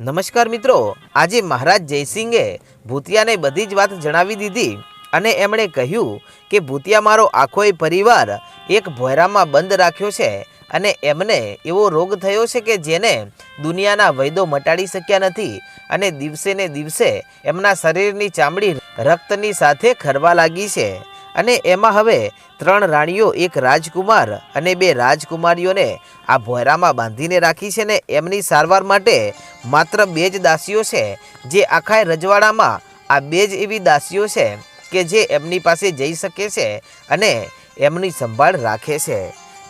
નમસ્કાર મિત્રો, આજે મહારાજ જયસિંહે ભૂતિયાને બધી જ વાત જણાવી દીધી અને એમણે કહ્યું કે, ભૂતિયા મારો આખોય પરિવાર એક ભોયરામાં બંધ રાખ્યો છે અને એમને એવો રોગ થયો છે કે જેને દુનિયાના વૈદો મટાડી શક્યા નથી અને દિવસે ને દિવસે એમના શરીરની ચામડી રક્તની સાથે ખરવા લાગી છે. અને એમાં હવે ત્રણ રાણીઓ, એક રાજકુમાર અને બે રાજકુમારીઓને આ ભોયરામાં બાંધીને રાખી છે ને એમની સારવાર માટે માત્ર બે જ દાસીઓ છે, જે આખા રજવાડામાં આ બે જ એવી દાસીઓ છે કે જે એમની પાસે જઈ શકે છે અને એમની સંભાળ રાખે છે.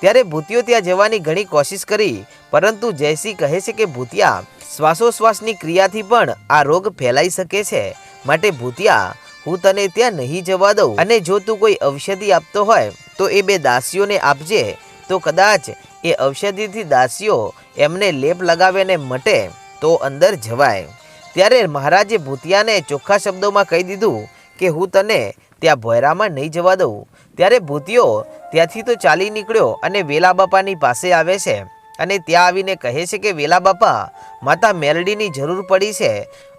ત્યારે ભૂતિયો ત્યાં જવાની ઘણી કોશિશ કરી, પરંતુ જયસિંહ કહે છે કે ભૂતિયા શ્વાસોશ્વાસની ક્રિયાથી પણ આ રોગ ફેલાઈ શકે છે. માટે ભૂતિયા હું તને ત્યાં નહીં જવા દઉં. અને જો તું કોઈ ઔષધિ આપતો હોય, તો એ બે દાસીઓને આપજે. તો કદાચ એ ઔષધિથી દાસીઓ એમને લેપ લગાવે ને મટે, તો અંદર જવાય. ત્યારે મહારાજે ભૂતિયાને ચોખ્ખા શબ્દોમાં કહી દીધું કે હું તને ત્યાં ભોયરામાં નહીં જવા દઉં. ત્યારે ભૂતિયો ત્યાંથી તો ચાલી નીકળ્યો અને વેલા બાપાની પાસે આવે છે. અને ત્યાં આવીને કહે છે કે, વેલા બાપા, માતા મેલડીની જરૂર પડી છે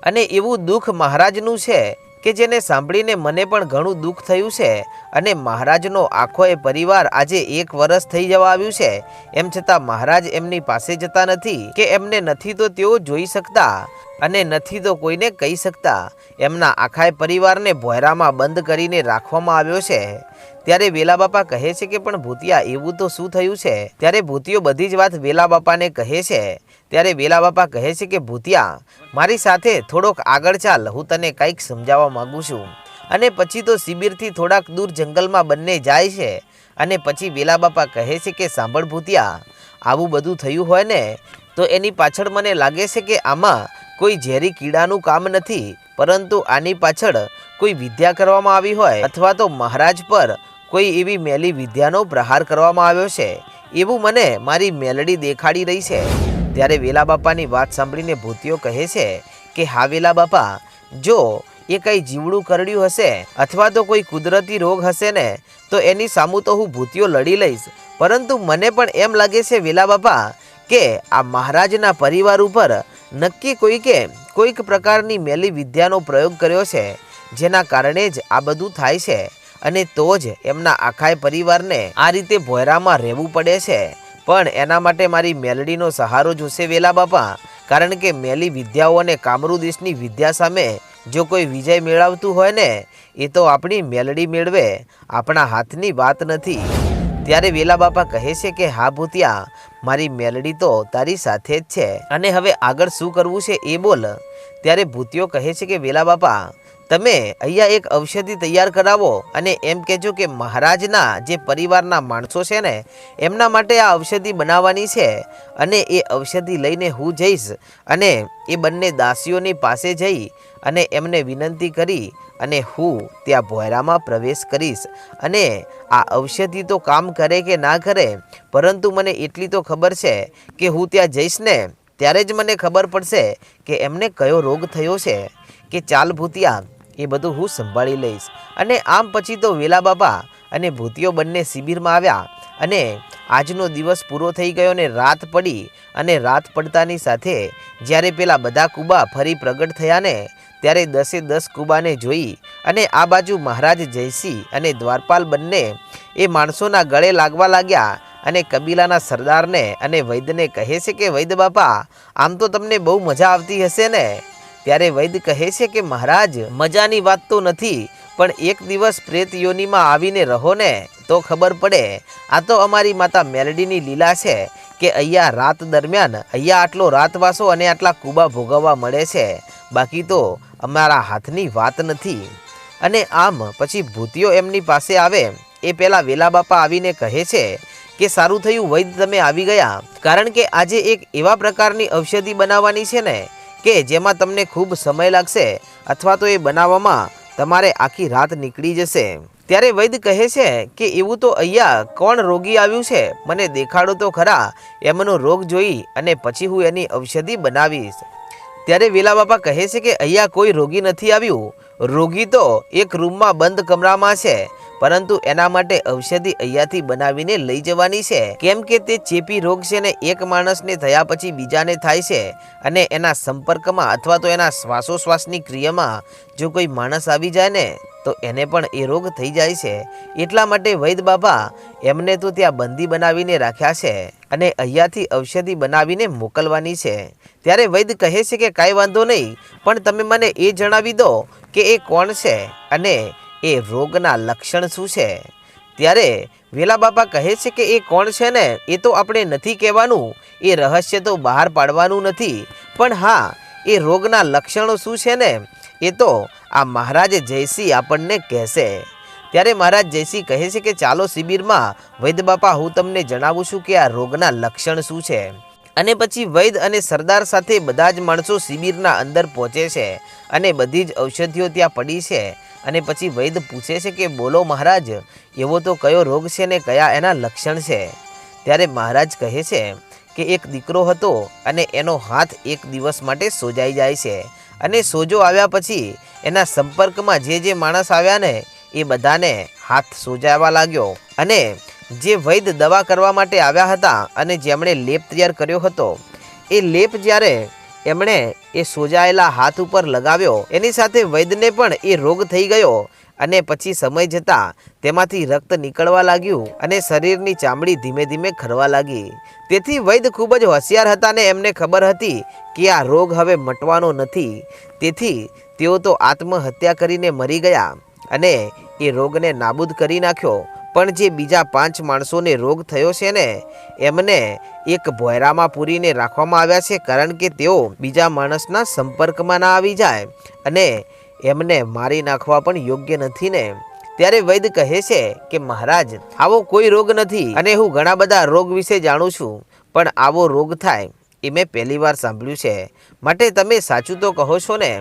અને એવું દુઃખ મહારાજનું છે કે જેને સાંભળીને મને પણ ઘણું દુઃખ થયું છે અને મહારાજનો આખો એ પરિવાર આજે એક વર્ષ થઈ જવા આવ્યું છે. એમ છતાં મહારાજ એમની પાસે જતા નથી કે એમને નથી તો તેઓ જોઈ શકતા અને નથી તો કોઈને કહી શકતા. એમના આખાય પરિવારને ભોયરામાં બંધ કરીને રાખવામાં આવ્યો છે. ત્યારે વેલા બાપા કહે છે કે પણ ભૂતિયા, એવું તો શું થયું છે? ત્યારે ભૂતિયો બધી જ વાત વેલા બાપાને કહે છે. ત્યારે વેલા બાપા કહે છે કે, ભૂતિયા, મારી સાથે થોડોક આગળ ચાલ, હું તને કંઈક સમજાવવા માગું છું. અને પછી તો શિબિરથી થોડાક દૂર જંગલમાં બંને જાય છે. અને પછી વેલા બાપા કહે છે કે, સાંભળ ભૂતિયા, આવું બધું થયું હોય ને, તો એની પાછળ મને લાગે છે કે આમાં કોઈ ઝેરી કીડાનું કામ નથી, પરંતુ આની પાછળ કોઈ વિદ્યા કરવામાં આવી હોય અથવા તો મહારાજ પર કોઈ એવી મેલી વિદ્યાનો પ્રહાર કરવામાં આવ્યો છે. એવું મને મારી મેલડી દેખાડી રહી છે. ત્યારે વેલા બાપાની વાત સાંભળીને ભૂતિયો કહે છે કે, હા વેલા બાપા, જો એ કંઈ જીવડું કરડ્યું હશે અથવા તો કોઈ કુદરતી રોગ હશે ને, તો એની સામું તો હું ભૂતિયો લડી લઈશ. પરંતુ મને પણ એમ લાગે છે વેલા બાપા, કે આ મહારાજના પરિવાર ઉપર નક્કી કોઈકે કોઈક પ્રકારની મેલી વિદ્યાનો પ્રયોગ કર્યો છે, જેના કારણે જ આ બધું થાય છે. અને તો જ એમના આખાય પરિવારને આ રીતે ભોયરામાં રહેવું પડે છે. પણ એના માટે મારી મેલડીનો સહારો જોશે વેલા બાપા. કારણ કે મેલી વિદ્યાઓ અને કામરૂ દેશની વિદ્યા સામે જો કોઈ વિજય મેળવતું હોય ને, એ તો આપણી મેલડી મેળવે, આપણા હાથની વાત નથી. ત્યારે વેલા બાપા કહે છે કે, હા ભૂતિયા, મારી મેલડી તો તારી સાથે જ છે. અને હવે આગળ શું કરવું છે એ બોલ. ત્યારે ભૂતિયો કહે છે કે, વેલા બાપા તમે અહીંયા એક ઔષધિ તૈયાર કરાવો અને એમ કહેજો કે મહારાજના જે પરિવારના માણસો છે ને, એમના માટે આ ઔષધિ બનાવવાની છે અને એ ઔષધિ લઈને હું જઈશ અને એ બંને દાસીઓની પાસે જઈ અને એમને વિનંતી કરી અને હું ત્યાં ભોયરામાં પ્રવેશ કરીશ. અને આ ઔષધિ તો કામ કરે કે ના કરે, પરંતુ મને એટલી તો ખબર છે કે હું ત્યાં જઈશ ને, ત્યારે જ મને ખબર પડશે કે એમને કયો રોગ થયો છે. કે ચાલ ભૂતિયા એ બધું હું સંભાળી લઈશ. અને આમ પછી તો વેલા બાબા અને ભૂતિયો બંને શિબિરમાં આવ્યા અને આજનો દિવસ પૂરો થઈ ગયો ને રાત પડી અને રાત પડતાની સાથે જ્યારે પેલા બધા કુબા ફરી પ્રગટ થયા ને ત્યારે દસે દસ કુબાને જોઈ અને આ બાજુ મહારાજ જયસિંહ અને દ્વારપાલ બંને એ માણસોના ગળે લાગવા લાગ્યા અને કબીલાના સરદારને અને વૈદ્યને કહે છે કે, વૈદ્ય બાપા, આમ તો તમને બહુ મજા આવતી હશે ને? ત્યારે વૈદ્ય કહે છે કે, મહારાજ, મજાની વાત તો નથી, પણ એક દિવસ પ્રેત યોનીમાં આવીને રહો ને, તો ખબર પડે. આ તો અમારી માતા મેલડીની લીલા છે કે અહીંયા રાત દરમિયાન અહીંયા આટલો રાતવાસો અને આટલા કુબા ભોગવવા મળે છે. બાકી તો અમારા હાથની વાત નથી. અને આમ પછી ભૂતિયો એમની પાસે આવે. એ પહેલાં વેલા બાપા આવીને કહે છે કે, સારું થયું વૈદ્ય તમે આવી ગયા. કારણ કે આજે એક એવા પ્રકારની ઔષધિ બનાવવાની છે ને કે જેમાં તમને ખૂબ સમય લાગશે અથવા તો એ બનાવવામાં તમારે આખી રાત નીકળી જશે. ત્યારે વૈદ કહે છે કે એવું તો અહીંયા કોણ રોગી આવ્યું છે? મને દેખાડો તો ખરા, એમનો રોગ જોઈ અને પછી હું એની ઔષધિ બનાવીશ. ત્યારે વેલા બાપા કહે છે કે અહીંયા કોઈ રોગી નથી આવ્યું. રોગી તો એક રૂમમાં બંધ કમરામાં છે. પરંતુ એના માટે ઔષધિ અહીંયાથી બનાવીને લઈ જવાની છે. કેમ કે તે ચેપી રોગ છે ને એક માણસને થયા પછી બીજાને થાય છે અને એના સંપર્કમાં અથવા તો એના શ્વાસોશ્વાસની ક્રિયામાં જો કોઈ માણસ આવી જાય ને, તો એને પણ એ રોગ થઈ જાય છે. એટલા માટે વૈદ બાબા એમને તો ત્યાં બંદી બનાવીને રાખ્યા છે અને અહીંયાથી ઔષધિ બનાવીને મોકલવાની છે. ત્યારે વૈદ કહે છે કે કાંઈ વાંધો નહીં, પણ તમે મને એ જણાવી દો કે એ કોણ છે અને એ રોગના લક્ષણ શું છે? ત્યારે વેલા બાપા કહે છે કે એ કોણ છે ને? એ તો આપણે નથી કહેવાનું. એ રહસ્ય તો બહાર પાડવાનું નથી. પણ હા, એ રોગના લક્ષણો શું છે ને? એ તો આ મહારાજ જયસિંહ આપણને કહેશે. ત્યારે મહારાજ જયસિંહ કહે છે કે ચાલો શિબિરમાં વૈદ્ય બાપા, હું તમને જણાવું છું કે આ રોગના લક્ષણ શું છે. અને પછી વૈદ અને સરદાર સાથે બધા જ માણસો શિબિરના અંદર પહોંચે છે અને બધી જ ઔષધિઓ ત્યાં પડી છે. અને પછી વૈદ પૂછે છે કે, બોલો મહારાજ, એવો તો કયો રોગ છે ને કયા એના લક્ષણ છે? ત્યારે મહારાજ કહે છે કે, એક દીકરો હતો અને એનો હાથ એક દિવસ માટે સોજાઈ જાય છે અને સોજો આવ્યા પછી એના સંપર્કમાં જે જે માણસ આવ્યા ને એ બધાને હાથ સોજાવા લાગ્યો અને જે વૈદ દવા કરવા માટે આવ્યા હતા અને જેમણે લેપ તૈયાર કર્યો હતો. એ લેપ જ્યારે એમણે એ સોજાયેલા હાથ ઉપર લગાવ્યો, એની સાથે વૈદને પણ એ રોગ થઈ ગયો અને પછી સમય જતાં તેમાંથી રક્ત નીકળવા લાગ્યું અને શરીરની ચામડી ધીમે ધીમે ખરવા લાગી. તેથી વૈદ ખૂબ જ હોશિયાર હતા ને એમને ખબર હતી કે આ રોગ હવે મટવાનો નથી. તેથી તેઓ તો આત્મહત્યા કરીને મરી ગયા અને એ રોગને નાબૂદ કરી નાખ્યો. પણ જે બીજા પાંચ માણસોને રોગ થયો છે ને, એમને એક ભોયરામાં પૂરીને રાખવામાં આવ્યા છે કારણ કે તેઓ બીજા માણસના સંપર્કમાં ના આવી જાય અને એમને મારી નાખવા પણ યોગ્ય નથી ને. ત્યારે વૈદ કહે છે કે, મહારાજ, આવો કોઈ રોગ નથી અને હું ઘણા બધા રોગ વિશે જાણું છું, પણ આવો રોગ થાય એ મેં પહેલી વાર સાંભળ્યું છે. માટે તમે સાચું તો કહો છો ને?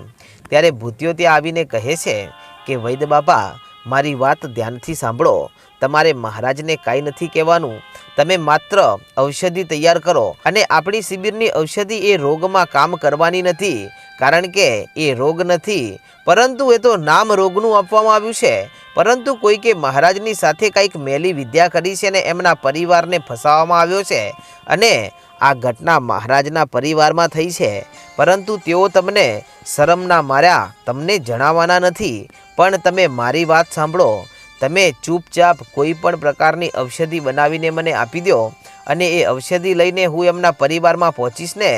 ત્યારે ભૂતિયો ત્યાં આવીને કહે છે કે, વૈદ બાપા મારી વાત ધ્યાનથી સાંભળો. તમારે મહારાજને કાંઈ નથી કહેવાનું. તમે માત્ર ઔષધિ તૈયાર કરો અને આપણી શિબિરની ઔષધિ એ રોગમાં કામ કરવાની નથી, કારણ કે એ રોગ નથી. પરંતુ એ તો નામ રોગનું આપવામાં આવ્યું છે. પરંતુ કોઈકે મહારાજની સાથે કંઈક મેલી વિદ્યા કરી છે ને એમના પરિવારને ફસાવવામાં આવ્યો છે અને આ ઘટના મહારાજના પરિવારમાં થઈ છે. પરંતુ તેઓ તમને શરમના માર્યા, તમને જણાવવાના નથી. પણ તમે મારી વાત સાંભળો. તમે ચૂપચાપ કોઈ પણ પ્રકારની ઔષધિ બનાવીને મને આપી દો અને એ ઔષધિ લઈને હું એમના પરિવારમાં પહોંચીશ ને,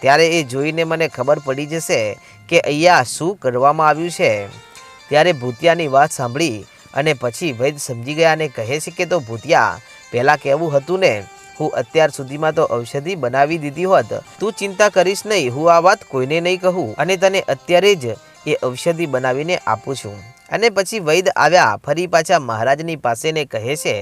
ત્યારે એ જોઈને મને ખબર પડી જશે કે અહીંયા શું કરવામાં આવ્યું છે. ત્યારે ભૂતિયાની વાત સાંભળી અને પછી વૈદ સમજી ગયા અને કહે છે કે તો ભૂતિયા, પહેલાં કહેવું હતું ને, હું અત્યાર સુધીમાં તો ઔષધિ બનાવી દીધી હોત. તું ચિંતા કરીશ નહીં, હું આ વાત કોઈને નહીં કહું અને તને અત્યારે જ એ ઔષધિ બનાવીને આપું છું. અને પછી વૈદ આવ્યા, ફરી પાછા મહારાજની પાસેને કહે છે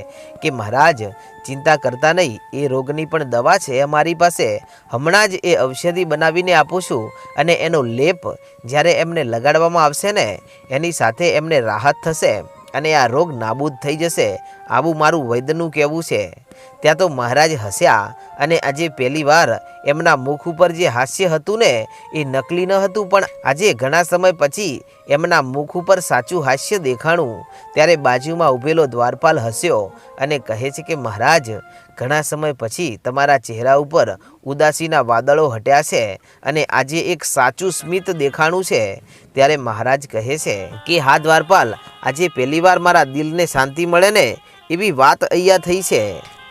કે, મહારાજ, ચિંતા કરતા નહીં, એ રોગની પણ દવા છે અમારી પાસે. હમણાં જ એ ઔષધિ બનાવીને આપું છું અને એનો લેપ જ્યારે એમને લગાડવામાં આવશે ને, એની સાથે એમને રાહત થશે અને આ રોગ નાબૂદ થઈ જશે. આવું મારું વૈદ્યનું કહેવું છે. ત્યાં તો મહારાજ હસ્યા અને આજે પહેલી વાર એમના મુખ ઉપર જે હાસ્ય હતું ને, એ નકલી ન હતું, પણ આજે ઘણા સમય પછી એમના મુખ ઉપર સાચું હાસ્ય દેખાણું ત્યારે બાજુમાં ઊભેલો દ્વારપાલ હસ્યો અને કહે છે કે, મહારાજ, ઘણા સમય પછી તમારા ચહેરા ઉપર ઉદાસીના વાદળો હટ્યા છે અને આજે એક સાચું સ્મિત દેખાણું છે. ત્યારે મહારાજ કહે છે કે, હા દ્વારપાલ, આજે પહેલીવાર મારા દિલને શાંતિ મળે ને, એવી વાત અહીંયા થઈ છે.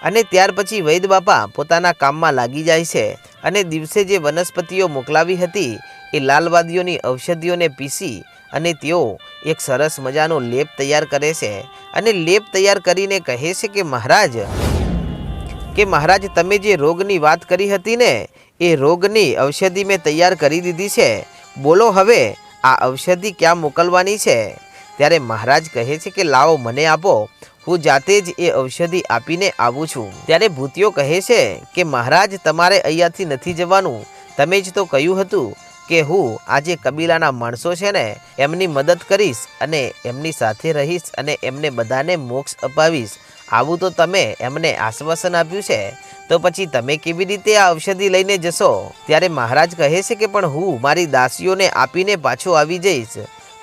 અને ત્યાર પછી વૈદ બાપા પોતાના કામમાં લાગી જાય છે અને દિવસે જે વનસ્પતિઓ મોકલાવી હતી એ લાલવાદીઓની ઔષધિઓને પીસી અને તેઓ એક સરસ મજાનો લેપ તૈયાર કરે છે. અને લેપ તૈયાર કરીને કહે છે કે, મહારાજ કે મહારાજ, તમે જે રોગની વાત કરી હતી ને, એ રોગની ઔષધિ મેં તૈયાર કરી દીધી છે. બોલો હવે, આ ઔષધિ ક્યાં મોકલવાની છે? ત્યારે મહારાજ કહે છે કે, લાવો, મને આપો. હું જાતે જ એ ઔષધિ આપીને આવું છું. ત્યારે ભૂતિયો કહે છે કે, મહારાજ, તમારે અહીંયાથી નથી જવાનું. તમે જ તો કહ્યું હતું કે હું આજે કબીલાના માણસો છે ને, એમની મદદ કરીશ અને એમની સાથે રહીશ અને એમને બધાને મોક્ષ અપાવીશ. આવું તો તમે એમને આશ્વાસન આપ્યું છે. તો પછી તમે કેવી રીતે આ ઔષધિ લઈને જશો? ત્યારે મહારાજ કહે છે કે, પણ હું મારી દાસીઓને આપીને પાછો આવી જઈશ.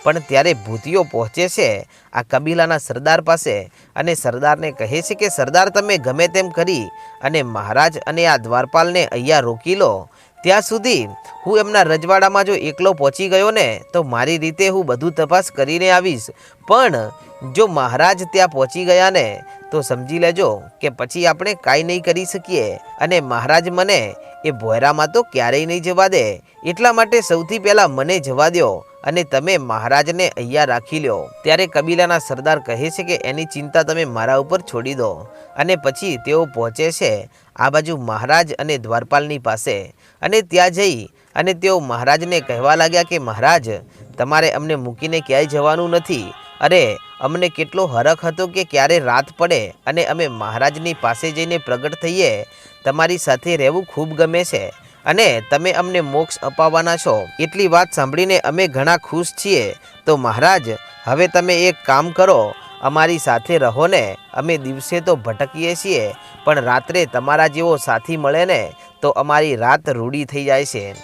પણ ત્યારે ભૂતિઓ પહોંચે છે આ કબીલાના સરદાર પાસે અને સરદારને કહે છે કે, સરદાર, તમે ગમે તેમ કરી અને મહારાજ અને આ દ્વારપાલને અહીંયા રોકી લો. ત્યાં સુધી હું એમના રજવાડામાં જો એકલો પહોંચી ગયો ને, તો મારી રીતે હું બધું તપાસ કરીને આવીશ. પણ જો મહારાજ ત્યાં પહોંચી ગયા ને, તો સમજી લેજો કે પછી આપણે કાંઈ નહીં કરી શકીએ અને મહારાજ મને એ ભોયરામાં તો ક્યારેય નહીં જવા દે. એટલા માટે સૌથી પહેલાં મને જવા દો અને તમે મહારાજને અહીંયા રાખી લો ત્યારે કબીલાના સરદાર કહે છે કે એની ચિંતા તમે મારા ઉપર છોડી દો. અને પછી તેઓ પહોંચે છે આ બાજુ મહારાજ અને દ્વારપાલની પાસે. અને ત્યાં જઈ અને તેઓ મહારાજને કહેવા લાગ્યા કે, મહારાજ, તમારે અમને મૂકીને ક્યાંય જવાનું નથી. અરે, અમને કેટલો હરખ હતો કે ક્યારે રાત પડે અને અમે મહારાજની પાસે જઈને પ્રગટ થઈએ. તમારી સાથે રહેવું ખૂબ ગમે છે. અને તમે અમને મોક્ષ અપાવવાના છો. એટલી વાત સાંભળીને અમે ઘણા ખુશ છીએ. તો મહારાજ, હવે તમે એક કામ કરો. અમારી સાથે રહો ને. અમે દિવસે તો ભટકીએ છીએ, પણ રાત્રે તમારા જેવો સાથી મળે ને, તો અમારી રાત રૂડી થઈ જાય છે.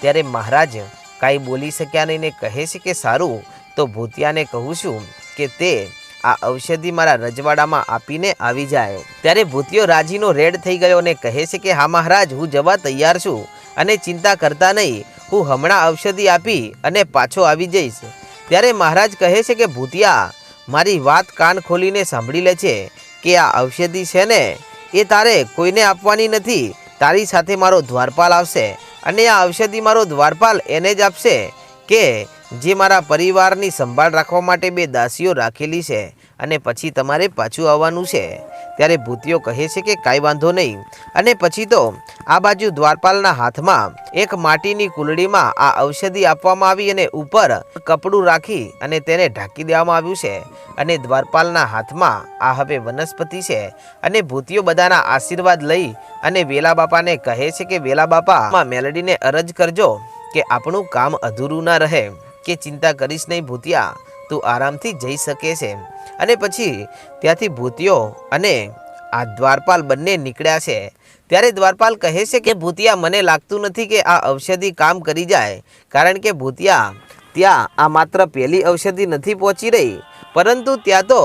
ત્યારે મહારાજ, કાંઈ બોલી શક્યા નહીં ને કહે છે કે સારું, તો ભૂતિયાને કહું છું કે તે આ ઔષધિ મારા રજવાડામાં આપીને આવી જાય. ત્યારે ભૂતિયો રાજીનો રેડ થઈ ગયો અને કહે છે કે, હા મહારાજ, હું જવા તૈયાર છું અને ચિંતા કરતા નહીં. હું હમણાં ઔષધિ આપી અને પાછો આવી જઈશ. ત્યારે મહારાજ કહે છે કે, ભૂતિયા, મારી વાત કાન ખોલીને સાંભળી લે છે કે આ ઔષધિ છે ને, એ તારે કોઈને આપવાની નથી. તારી સાથે મારો દ્વારપાલ આવશે અને આ ઔષધિ મારો દ્વારપાલ એને જ આપશે કે જે મારા પરિવારની સંભાળ રાખવા માટે બે દાસીઓ રાખેલી છે અને પછી તમારે પાછું આવવાનું છે. ત્યારે ભૂતિયો કહે છે કે કાંઈ વાંધો નહીં. અને પછી તો આ બાજુ દ્વારપાલના હાથમાં એક માટીની કુલડીમાં આ ઔષધિ આપવામાં આવી અને ઉપર કપડું રાખી અને તેને ઢાંકી દેવામાં આવ્યું છે. અને દ્વારપાલના હાથમાં આ હવે વનસ્પતિ છે. અને ભૂતિયો બધાના આશીર્વાદ લઈ અને વેલા બાપાને કહે છે કે વેલા બાપા મેલડીને અરજ કરજો કે આપણું કામ અધૂરું ના રહે. કે ચિંતા કરીશ નહીં ભૂતિયા, તું આરામથી જઈ શકે છે. અને પછી ત્યાંથી ભૂતિયો અને આ દ્વારપાલ બંને નીકળ્યા છે. ત્યારે દ્વારપાલ કહે છે કે, ભૂતિયા, મને લાગતું નથી કે આ ઔષધિ કામ કરી જાય, કારણ કે ભૂતિયા, ત્યાં આ માત્ર પહેલી ઔષધિ નથી પહોંચી રહી. પરંતુ ત્યાં તો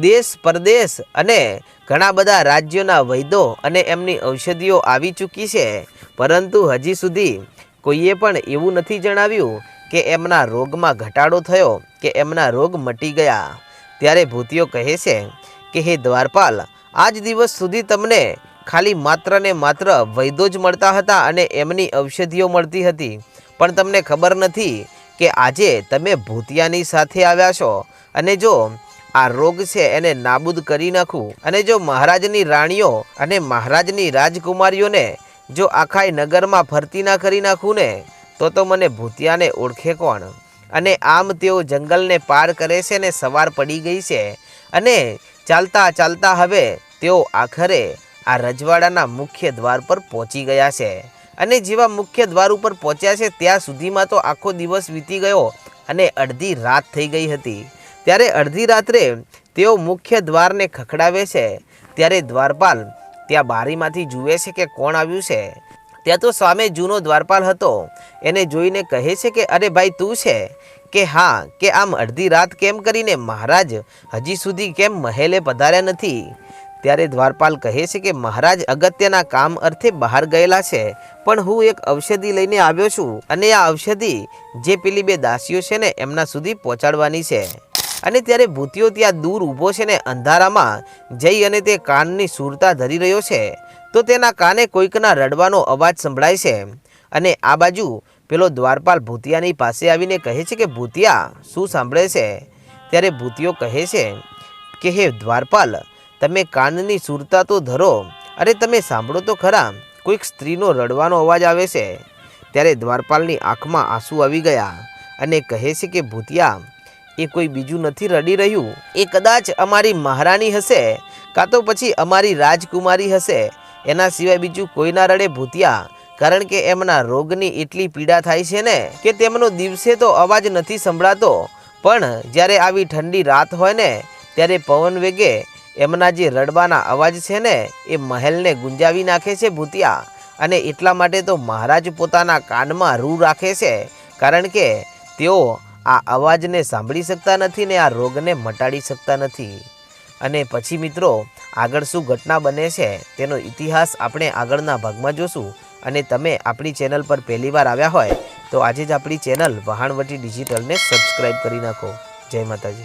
દેશ, પરદેશ અને ઘણા બધા રાજ્યોના વૈદો અને એમની ઔષધિઓ આવી ચૂકી છે. પરંતુ હજી સુધી કોઈએ પણ એવું નથી જણાવ્યું કે એમના રોગમાં ઘટાડો થયો, કે એમના રોગ મટી ગયા. ત્યારે ભૂતિયો કહે છે કે, હે દ્વારપાલ, આજ દિવસ સુધી તમને ખાલી માત્ર ને માત્ર વૈદ્યો જ મળતા હતા અને એમની ઔષધિઓ મળતી હતી. પણ તમને ખબર નથી કે આજે તમે ભૂતિયાની સાથે આવ્યા છો. અને જો આ રોગ છે એને નાબૂદ કરી નાખું. અને જો મહારાજની રાણીઓ અને મહારાજની રાજકુમારીઓને જો આખા નગરમાં ફરતી ના કરી નાખું ને તો તો મને ભૂતિયાને ઓળખે કોણ? અને આમ તેઓ જંગલને પાર કરે છે ને સવાર પડી ગઈ છે. અને ચાલતા ચાલતા હવે તેઓ આખરે આ રજવાડાના મુખ્ય દ્વાર પર પહોંચી ગયા છે. અને જેવા મુખ્ય દ્વાર ઉપર પહોંચ્યા છે, ત્યાં સુધીમાં તો આખો દિવસ વીતી ગયો અને અડધી રાત થઈ ગઈ હતી. ત્યારે અડધી રાત્રે તેઓ મુખ્ય દ્વારને ખખડાવે છે. ત્યારે દ્વારપાલ ત્યાં બારીમાંથી જુએ છે કે કોણ આવ્યું છે. ત્યાં તો સામે જૂનો દ્વારપાલ હતો. એને જોઈને કહે છે કે, અરે ભાઈ, તું છે? કે હા, કે આમ અડધી રાત કેમ કરીને મહારાજ હજી સુધી કેમ મહેલે પધાર્યા નથી? ત્યારે દ્વારપાલ કહે છે કે, મહારાજ અગત્યના કામ અર્થે બહાર ગયેલા છે, પણ હું એક ઔષધિ લઈને આવ્યો છું અને આ ઔષધિ જે પેલી બે દાસીઓ છે ને, એમના સુધી પહોંચાડવાની છે. અને ત્યારે ભૂતિયો ત્યાં દૂર ઊભો છે ને, અંધારામાં જઈ અને તે કાનની સુરતા ધરી રહ્યો છે. તો તેના કાને કોઈકના રડવાનો અવાજ સંભળાય છે. અને આ બાજુ પેલો દ્વારપાલ ભૂતિયાની પાસે આવીને કહે છે કે, ભૂતિયા, શું સાંભળે છે? ત્યારે ભૂતિયો કહે છે કે, હે દ્વારપાલ, તમે કાનની સુરતા તો ધરો, અરે તમે સાંભળો તો ખરા, કોઈક સ્ત્રીનો રડવાનો અવાજ આવે છે. ત્યારે દ્વારપાલની આંખમાં આંસુ આવી ગયા અને કહે છે કે, ભૂતિયા, એ કોઈ બીજું નથી રડી રહ્યું, એ કદાચ અમારી મહારાણી હશે, કાં તો પછી અમારી રાજકુમારી હશે એના સિવાય બીજું કોઈના રડે ભૂતિયા. કારણ કે એમના રોગની એટલી પીડા થાય છે ને કે તેમનો દિવસે તો અવાજ નથી સંભળાતો. પણ જ્યારે આવી ઠંડી રાત હોય ને, ત્યારે પવન વેગે એમના જે રડવાના અવાજ છે ને, એ મહેલને ગુંજાવી નાખે છે ભૂતિયા. અને એટલા માટે તો મહારાજ પોતાના કાનમાં રૂ રાખે છે. કારણ કે તેઓ આ અવાજને સાંભળી શકતા નથી ને આ રોગને મટાડી શકતા નથી. અને પછી મિત્રો, આગળ શું ઘટના બને છે તેનો ઇતિહાસ આપણે આગળના ભાગમાં જોશું. અને તમે આપણી ચેનલ પર પહેલીવાર આવ્યા હોય, તો આજે જ આપણી ચેનલ વહાણવટી ડિજિટલને સબસ્ક્રાઈબ કરી નાખો. જય માતાજી.